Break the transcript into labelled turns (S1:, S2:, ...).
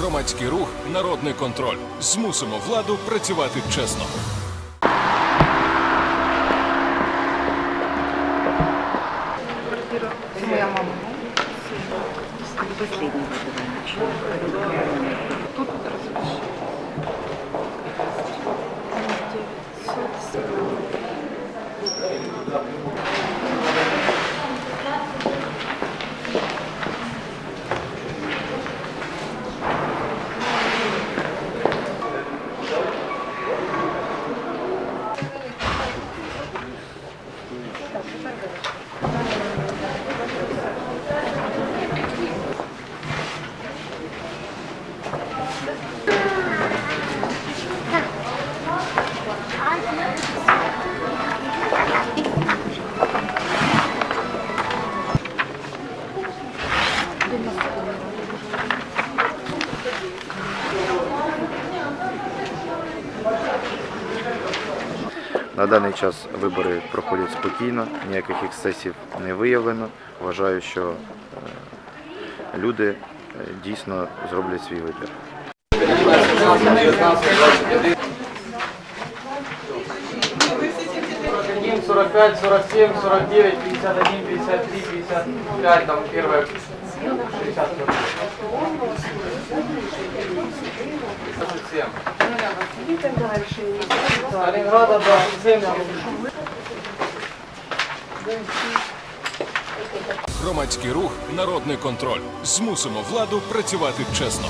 S1: Громадський рух Народний контроль. Змусимо владу працювати чесно.
S2: Моя мама. Тут разреши.
S3: На даний час вибори проходять спокійно, ніяких ексцесів не виявлено. Вважаю, що е, люди е, дійсно зроблять свій вибір.
S4: 41, 45, 47, 49, 51, 53, 55, там первое 60. 27. Сталинграда, да, 7.
S1: Громадський рух Народний контроль. Змусимо владу працювати чесно.